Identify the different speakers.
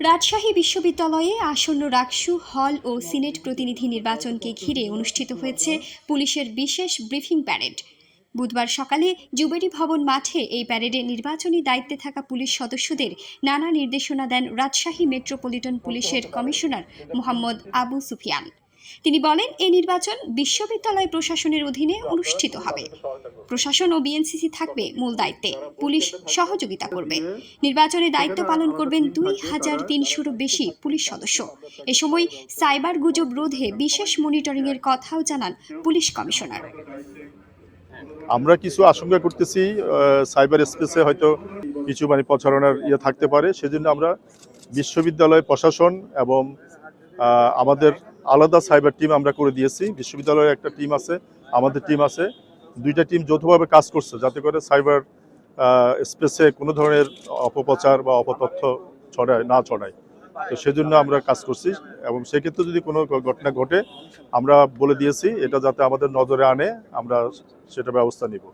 Speaker 1: রাজশাহী বিশ্ববিদ্যালয়ে আসন্ন রাকসু হল ও সিনেট প্রতিনিধি নির্বাচনকে ঘিরে অনুষ্ঠিত হয়েছে পুলিশের বিশেষ ব্রিফিং প্যারেড। বুধবার সকালে জুবেরি ভবন মাঠে এই প্যারেডে নির্বাচনী দায়িত্বে থাকা পুলিশ সদস্যদের নানা নির্দেশনা দেন রাজশাহী মেট্রোপলিটন পুলিশের কমিশনার মোহাম্মদ আবু সুফিয়ান। তিনি বলেন এই নির্বাচন বিশ্ববিদ্যালয় প্রশাসনের অধীনে অনুষ্ঠিত হবে। প্রশাসন ও বিএনসিসি থাকবে মূল দায়িত্বে। পুলিশ সহযোগিতা করবে। নির্বাচনে দায়িত্ব পালন করবেন দুই হাজার তিনশোরও বেশি পুলিশ সদস্য। এ সময় সাইবার গুজব রোধে বিশেষ মনিটরিংয়ের কথাও জানান পুলিশ কমিশনার।
Speaker 2: আমরা কিছু আশঙ্কা করতেছি সাইবার স্পেসে হয়তো কিছু মানে প্রচারণার ইয়ে থাকতে পারে। সেজন্য আমরা বিশ্ববিদ্যালয় প্রশাসন এবং আমাদের আলাদা সাইবার টিম আমরা করে দিয়েছি। বিশ্ববিদ্যালয়ের একটা টিম আছে আমাদের টিম আছে। দুইটা টিম যৌথভাবে কাজ করছে, যাতে করে সাইবার স্পেসে কোনো ধরনের অপপ্রচার বা অপতথ্য ছড়ায়, না ছড়ায়। তো সেজন্য আমরা কাজ করছি এবং সেক্ষেত্রে যদি কোনো ঘটনা ঘটে, আমরা বলে দিয়েছি, এটা যাতে আমাদের নজরে আনে, আমরা সেটা ব্যবস্থা নিব।